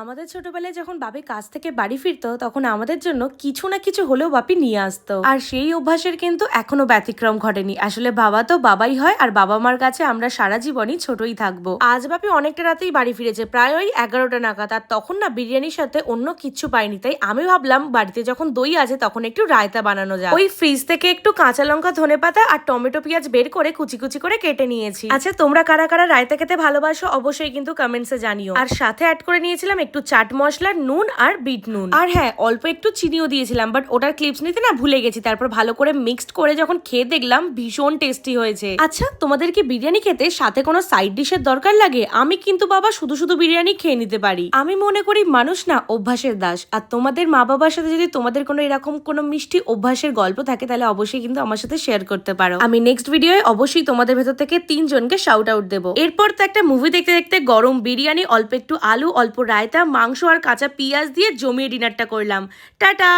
আমাদের ছোটবেলায় যখন বাপি কাজ থেকে বাড়ি ফিরতো, তখন আমাদের জন্য কিছু না কিছু হলেও বাপি নিয়ে আসতো। আর সেই অভ্যাসের কিন্তু এখনও ব্যতিক্রম ঘটেনি। আসলে বাবা তো বাবাই হয়, আর বাবা মার কাছে আমরা সারা জীবনই ছোটই থাকব। আজ বাপি অনেকটা রাতেই বাড়ি ফিরেছে, প্রায় ওই এগারোটা নাগাদ। আর তখন না বিরিয়ানির সাথে অন্য কিচ্ছু পাইনি, তাই আমি ভাবলাম বাড়িতে যখন দই আছে, তখন একটু রায়তা বানানো যায় ওই ফ্রিজ থেকে একটু কাঁচা লঙ্কা, ধনে পাতা আর টমেটো পেঁয়াজ বের করে কুচি কুচি করে কেটে নিয়েছি। আচ্ছা তোমরা কারা কারা রায়তা খেতে ভালোবাসো, অবশ্যই কিন্তু কমেন্টসে জানিও। আর সাথে অ্যাড করে নিয়েছিলাম একটু চাট মশলা নুন আর বিট নুন। আর হ্যাঁ অল্প একটু চিনিও দিয়েছিলাম বাট ওটার ক্লিপস নিতে না ভুলে গেছি। তারপর ভালো করে মিক্সড করে যখন খেয়ে দেখলাম ভীষণ টেস্টি হয়েছে। আচ্ছা তোমাদের কি বিরিয়ানি খেতে সাথে কোনো সাইড ডিশের দরকার লাগে? আমি কিন্তু বাবা শুধু শুধু বিরিয়ানি খেয়ে নিতে পারি। আমি মনে করি মানুষ না অভ্যাসের দাস। আর তোমাদের মা বাবার সাথে যদি তোমাদের কোনো এরকম কোনো মিষ্টি অভ্যাসের গল্প থাকে তাহলে অবশ্যই কিন্তু আমার সাথে শেয়ার করতে পারো। আমি নেক্সট ভিডিওয়ে অবশ্যই তোমাদের ভেতর থেকে তিনজনকে শাউট আউট দেবো। এরপর তো একটা মুভি দেখতে দেখতে গরম বিরিয়ানি অল্প একটু আলু অল্প রায়তা মাংস আর কাঁচা পেঁয়াজ দিয়ে জমিয়ে ডিনারটা করলাম। টাটা!